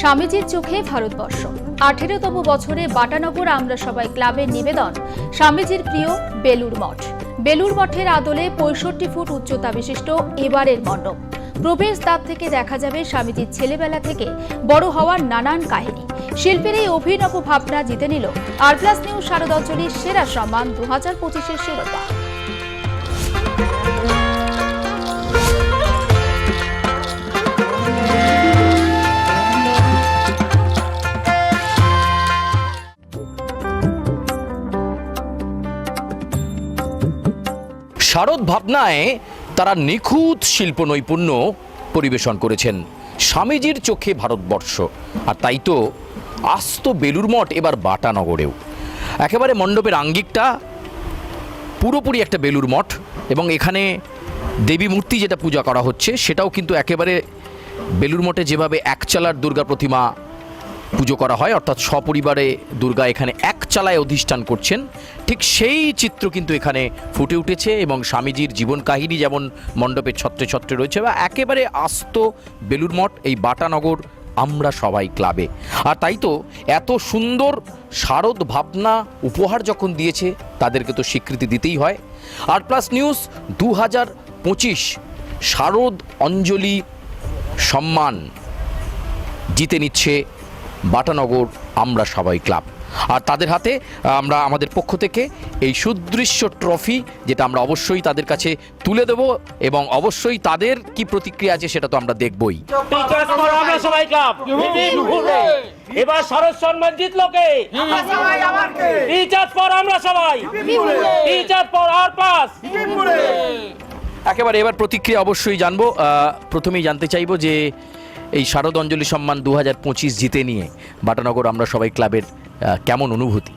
স্বামীজির চোখে ভারতবর্ষ। আঠেরোতম বছরে বাটানগর আমরা সবাই ক্লাবের নিবেদন। স্বামীজির প্রিয় বেলুর মঠ। বেলুর মঠের আদলে পঁয়ষট্টি ফুট উচ্চতা বিশিষ্ট এবারের মণ্ডপ। প্রবেশ দ্বার থেকে দেখা যাবে স্বামীজির ছেলেবেলা থেকে বড় হওয়ার নানান কাহিনী। শিল্পীর এই অভিনব ভাবনা জিতে নিল আর প্লাস নিউজ শারদাঞ্জলির সেরা সম্মান দু হাজার পঁচিশের শিরোপা। শারদ ভাবনায় তারা নিখুঁত শিল্প নৈপুণ্য পরিবেশন করেছেন। স্বামীজির চোখে ভারতবর্ষ। আর তাই তো আস্ত বেলুর মঠ এবার বাটানগরেও। একেবারে মণ্ডপের আঙ্গিকটা পুরোপুরি একটা বেলুর মঠ এবং এখানে দেবী মূর্তি যেটা পূজা করা হচ্ছে, সেটাও কিন্তু একেবারে বেলুর মঠে যেভাবে একচালার দুর্গা প্রতিমা পুজো করা হয়, অর্থাৎ সপরিবারে দুর্গা এখানে চালায় অধিষ্ঠান করছেন। ঠিক সেই চিত্র কিন্তু এখানে ফুটে উঠেছে এবং স্বামীজির জীবন কাহিনী যেমন মণ্ডপের ছত্রে ছত্রে রয়েছে বা একেবারে আস্ত বেলুর মঠ, এই বাটানগর আমরা সবাই ক্লাবে। আর তাই তো এত সুন্দর শারদ ভাবনা উপহার যখন দিয়েছে, তাদেরকে তো স্বীকৃতি দিতেই হয়। আর প্লাস নিউজ দু হাজার পঁচিশ, শারদ অঞ্জলি সম্মান জিতে নিচ্ছে বাটানগর আমরা সবাই ক্লাব। আর তাদের হাতে আমরা আমাদের পক্ষ থেকে এই সুদৃশ্য ট্রফি যেটা আমরা অবশ্যই তাদের কাছে তুলে দেব এবং অবশ্যই তাদের কি প্রতিক্রিয়া আছে সেটা তো আমরা দেখবই। টিচার্স ফর আমরা সবাই ক্লাব এবার শরৎ সম্মান জিতলো কে আমরা সবাই আর পাস একেবারে এবার প্রতিক্রিয়া অবশ্যই জানব। আহ, প্রথমেই জানতে চাইব যে এই শারদ অঞ্জলি সম্মান দু হাজার পঁচিশ জিতে নিয়ে বাটানগর আমরা সবাই ক্লাবের কেমন অনুভূতি?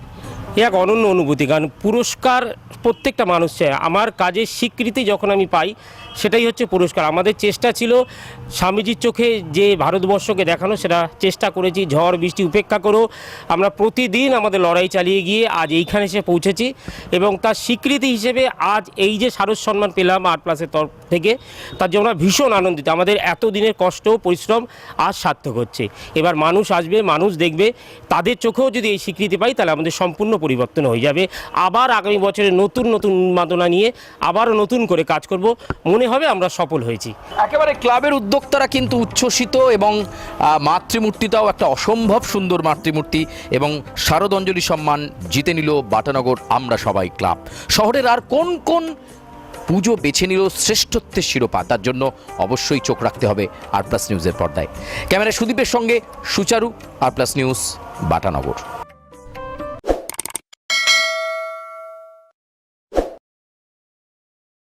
এক অনন্য অনুভূতি, কারণ পুরস্কার প্রত্যেকটা মানুষ চায় আমার কাজের স্বীকৃতি যখন আমি পাই, সেটাই হচ্ছে পুরস্কার। আমাদের চেষ্টা ছিল স্বামীজির চোখে যে ভারতবর্ষকে দেখানো, সেটা চেষ্টা করেছি, ঝড়, বৃষ্টি উপেক্ষা করেও আমরা প্রতিদিন আমাদের লড়াই চালিয়ে গিয়ে আজ এইখানে এসে পৌঁছেছি এবং তার স্বীকৃতি হিসেবে আজ এই যে শারদ সম্মান পেলাম আর্ট প্লাসের তরফ থেকে, তার জন্য আমরা ভীষণ আনন্দিত। আমাদের এত দিনের কষ্ট, পরিশ্রম আজ সার্থক হচ্ছে। এবার মানুষ আসবে, মানুষ দেখবে, তাদের চোখেও যদি এই স্বীকৃতি পাই, তাহলে আমাদের সম্পূর্ণ পরিবর্তন হয়ে যাবে। আবার আগামী বছরে নতুন নতুন উন্মাদনা নিয়ে আবারও নতুন করে কাজ করব। মনে হবে আমরা সফল হয়েছি। একেবারে ক্লাবের উদ্যোক্তারা কিন্তু উচ্ছ্বসিত এবং মাতৃমূর্তিটাও একটা অসম্ভব সুন্দর মাতৃমূর্তি এবং শারদ অঞ্জলি সম্মান জিতে নিল বাটানগর আমরা সবাই ক্লাব। শহরের আর কোন কোন পুজো বেছে নিল শ্রেষ্ঠত্বের শিরোপা, তার জন্য অবশ্যই চোখ রাখতে হবে আর প্লাস নিউজের পর্দায়। ক্যামেরা সুদীপের সঙ্গে সুচারু, আর প্লাস নিউজ বাটানগর।